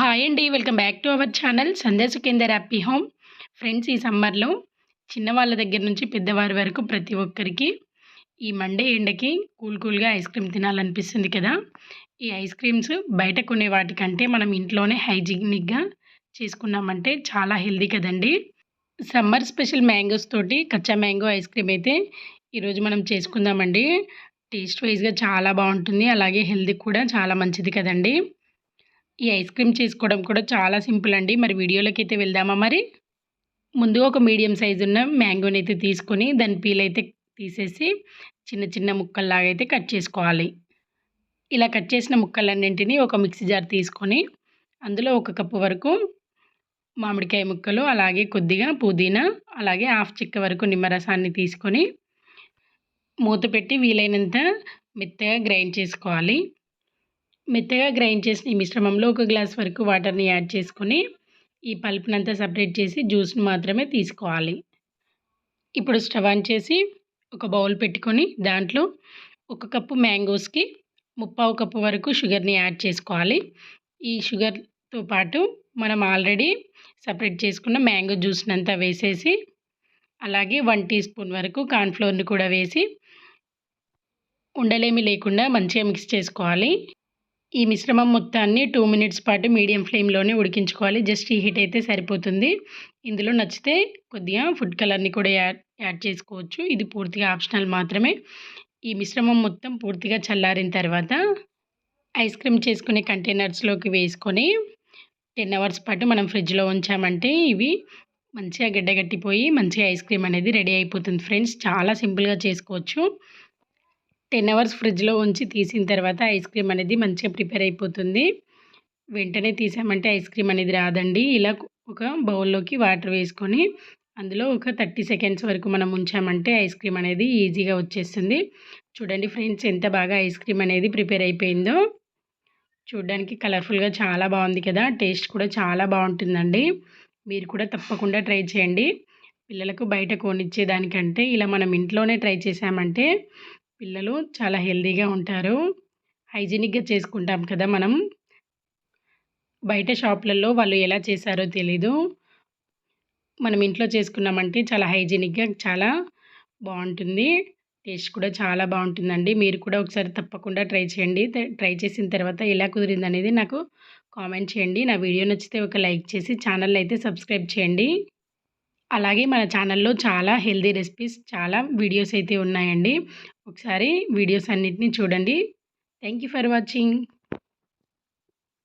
Hi అండి welcome back to our channel Sandesh కేందర్ happy home friends ఈ సమ్మర్లో చిన్నవాళ్ళ దగ్గర నుంచి పెద్దవారి వరకు ప్రతి ఒక్కరికి ఈ మండే ఎండకి కూల్ కూల్గా ఐస్ క్రీమ్ తినాలనిపిస్తుంది కదా. ఈ ఐస్ క్రీమ్స్ బయట కొనే వాటికంటే మనం ఇంట్లోనే హైజీనిక్గా చేసుకున్నామంటే చాలా హెల్దీ కదండి. సమ్మర్ స్పెషల్ మ్యాంగోస్ తోటి కచ్చా మ్యాంగో ఐస్ క్రీమ్ అయితే ఈరోజు మనం చేసుకుందామండి. టేస్ట్ వైజ్గా చాలా బాగుంటుంది అలాగే హెల్దీ కూడా చాలా మంచిది కదండి. ఈ ఐస్ క్రీమ్ చేసుకోవడం కూడా చాలా సింపుల్ అండి. మరి వీడియోలోకి అయితే వెళ్దామా మరి? ముందుగా ఒక మీడియం సైజు ఉన్న మ్యాంగోని అయితే తీసుకొని దాని పీల్ అయితే తీసేసి చిన్న చిన్న ముక్కల్లాగా అయితే కట్ చేసుకోవాలి. ఇలా కట్ చేసిన ముక్కలన్నింటినీ ఒక మిక్సీ జార్ తీసుకొని అందులో ఒక కప్పు వరకు మామిడికాయ ముక్కలు అలాగే కొద్దిగా పుదీనా అలాగే హాఫ్ చిక్క వరకు నిమ్మరసాన్ని తీసుకొని మూత పెట్టి వీలైనంత మెత్తగా గ్రైండ్ చేసుకోవాలి. మెత్తగా గ్రైండ్ చేసిన ఈ మిశ్రమంలో ఒక గ్లాస్ వరకు వాటర్ని యాడ్ చేసుకొని ఈ పల్ప్నంతా సపరేట్ చేసి జ్యూస్ని మాత్రమే తీసుకోవాలి. ఇప్పుడు స్టవ్ ఆన్ చేసి ఒక బౌల్ పెట్టుకొని దాంట్లో ఒక కప్పు మ్యాంగోస్కి ముప్పావు కప్పు వరకు షుగర్ని యాడ్ చేసుకోవాలి. ఈ షుగర్తో పాటు మనం ఆల్రెడీ సపరేట్ చేసుకున్న మ్యాంగో జ్యూస్ని అంతా వేసేసి అలాగే వన్ టీ స్పూన్ వరకు కార్న్ఫ్లోర్ని కూడా వేసి ఉండలేమి లేకుండా మంచిగా మిక్స్ చేసుకోవాలి. ఈ మిశ్రమం మొత్తాన్ని టూ మినిట్స్ పాటు మీడియం ఫ్లేమ్లోనే ఉడికించుకోవాలి. జస్ట్ ఈ హీట్ అయితే సరిపోతుంది. ఇందులో నచ్చితే కొద్దిగా ఫుడ్ కలర్ని కూడా యాడ్ యాడ్ చేసుకోవచ్చు. ఇది పూర్తిగా ఆప్షనల్ మాత్రమే. ఈ మిశ్రమం మొత్తం పూర్తిగా చల్లారిన తర్వాత ఐస్ క్రీమ్ చేసుకునే కంటైనర్స్లోకి వేసుకొని టెన్ అవర్స్ పాటు మనం ఫ్రిడ్జ్లో ఉంచామంటే ఇవి మంచిగా గడ్డగట్టిపోయి మంచిగా ఐస్ క్రీమ్ అనేది రెడీ అయిపోతుంది. ఫ్రెండ్స్ చాలా సింపుల్గా చేసుకోవచ్చు. టెన్ అవర్స్ ఫ్రిడ్జ్లో ఉంచి తీసిన తర్వాత ఐస్ క్రీమ్ అనేది మంచిగా ప్రిపేర్ అయిపోతుంది. వెంటనే తీసామంటే ఐస్ క్రీమ్ అనేది రాదండి. ఇలా ఒక బౌల్లోకి వాటర్ వేసుకొని అందులో ఒక థర్టీ సెకండ్స్ వరకు మనం ఉంచామంటే ఐస్ క్రీమ్ అనేది ఈజీగా వచ్చేస్తుంది. చూడండి ఫ్రెండ్స్ ఎంత బాగా ఐస్ క్రీమ్ అనేది ప్రిపేర్ అయిపోయిందో. చూడడానికి కలర్ఫుల్గా చాలా బాగుంది కదా. టేస్ట్ కూడా చాలా బాగుంటుందండి. మీరు కూడా తప్పకుండా ట్రై చేయండి. పిల్లలకు బయట కొనిచ్చేదానికంటే ఇలా మనం ఇంట్లోనే ట్రై చేసామంటే పిల్లలు చాలా హెల్దీగా ఉంటారు. హైజీనిక్గా చేసుకుంటాం కదా మనం. బయట షాపులలో వాళ్ళు ఎలా చేశారో తెలీదు. మనం ఇంట్లో చేసుకున్నామంటే చాలా హైజీనిక్గా చాలా బాగుంటుంది. టేస్ట్ కూడా చాలా బాగుంటుందండి. మీరు కూడా ఒకసారి తప్పకుండా ట్రై చేయండి. ట్రై చేసిన తర్వాత ఎలా కుదిరింది అనేది నాకు కామెంట్ చేయండి. నా వీడియో నచ్చితే ఒక లైక్ చేసి ఛానల్ అయితే సబ్స్క్రైబ్ చేయండి. అలాగే మన ఛానల్లో చాలా హెల్దీ రెసిపీస్ చాలా వీడియోస్ అయితే ఉన్నాయండి. ఒకసారి వీడియోస్ అన్నిటినీ చూడండి. Thank for watching.